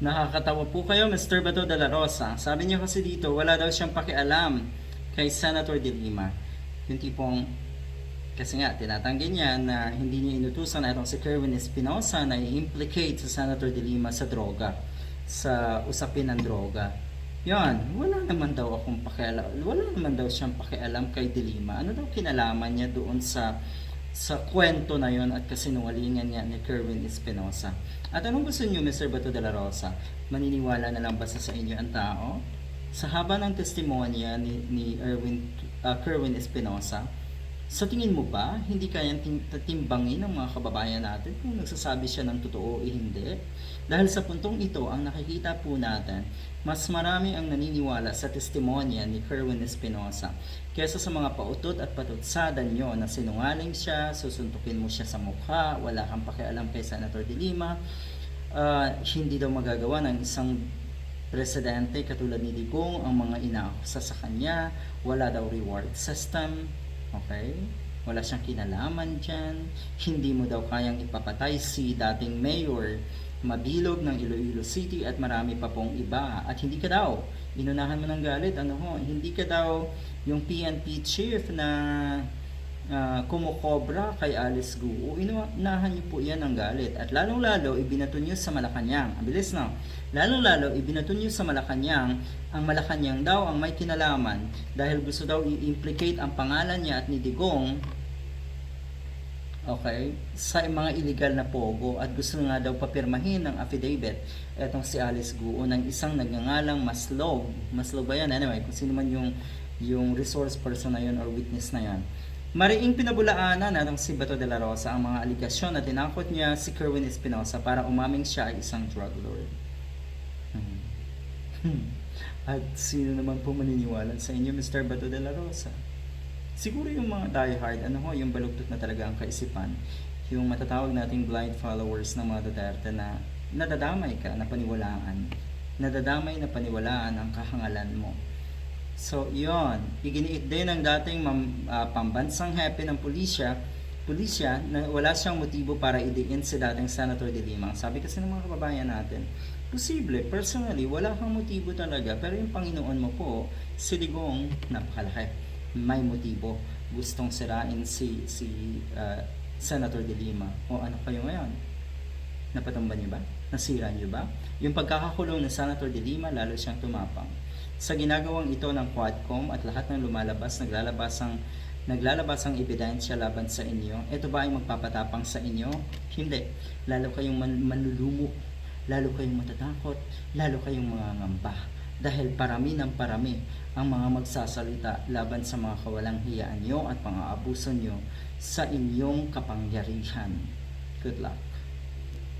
Nakakatawa po kayo, Mr. Bato de la Rosa. Sabi niya kasi dito, wala daw siyang pakialam kay Senator De Lima. Yung tipong, kasi nga, tinatanggi niya na hindi niya inutusan na itong si Kerwin Espinosa na i-implicate sa Senator De Lima sa droga, sa usapin ng droga. Yan, wala naman daw akong pakialam, wala naman daw siyang pakialam kay De Lima. Ano daw kinalaman niya doon sa sa kwento na yon at kasinungalingan niya ni Kerwin Espinosa. At anong gusto niyo, Mr. Bato de la Rosa? Maniniwala na lang ba sa sa inyo ang tao? Sa haba ng testimonya ni, ni Erwin, uh, Kerwin Espinosa, sa tingin mo ba, hindi kayang tim- timbangin ng mga kababayan natin kung nagsasabi siya ng totoo o hindi? Dahil sa puntong ito, ang nakikita po natin, mas marami ang naniniwala sa testimonya ni Kerwin Espinosa kesa sa mga pautot at patutsada nyo na sinungaling siya, susuntukin mo siya sa mukha, wala kang pakialam kay Senator De Lima, ah, hindi daw magagawa ng isang presidente katulad ni Digong ang mga inaakusa sa kanya, wala daw reward system, okay? Wala siyang kinalaman dyan, hindi mo daw kayang ipapatay si dating mayor. Mabilog ng Iloilo City at marami pa pong iba. At hindi ka daw, inunahan mo ng galit, ano ho, hindi ka daw yung PNP chief na ah, kumukobra kay Alice Guo. Inunahan niyo po yan ng galit. At lalong-lalo, ibinato niyo sa Malacanang. Ang bilis na. Lalong-lalo, ibinato niyo sa Malacanang. Ang Malacanang daw ang may kinalaman dahil gusto daw i-implicate ang pangalan niya at ni Digong okay, sa mga illegal na pogo at gusto nga daw papirmahin ng affidavit etong si Alice Guo ng isang nagngangalang Maslog. Maslog ba yan? Anyway, kung sino man yung, yung resource person na yun or witness na yan. Mariing pinabulaanan na ng si Bato de la Rosa ang mga aligasyon na tinakot niya si Kerwin Espinosa para umaming siya ay isang drug lord. Hmm. At sino naman po maniniwala sa inyo, Mr. Bato de la Rosa? Siguro yung mga diehard, ano ho, yung baluktot na talaga ang kaisipan, yung matatawag nating blind followers ng mga Duterte na nadadamay ka na paniwalaan, nadadamay na paniwalaan ang kahangalan mo. So, yon Iginiit din ng dating mam, ah, pambansang hepe ng pulisya, pulisya na wala siyang motibo para idiin si dating Senator De Lima. Sabi kasi ng mga kababayan natin, posible, personally, wala kang motibo talaga. Pero yung Panginoon mo po, si Digong, napakalaki. May motibo. Gustong sirain si si uh, Senator De Lima. O ano kayo ngayon? Napatumba niyo ba? Nasira niyo ba? Yung pagkakakulong ng Senator De Lima lalo siyang tumapang sa ginagawang ito ng Quadcom at lahat ng lumalabas naglalabas ang naglalabas ang ebidensya laban sa inyo ito ba ay magpapatapang sa inyo? Hindi. Lalo kayong man- manlulumo. Lalo kayong matatakot. Lalo kayong mga ngamba. Dahil parami ng parami ang mga magsasalita laban sa mga kawalang hiyaan nyo at pang-aabuso nyo sa inyong kapangyarihan. Good luck.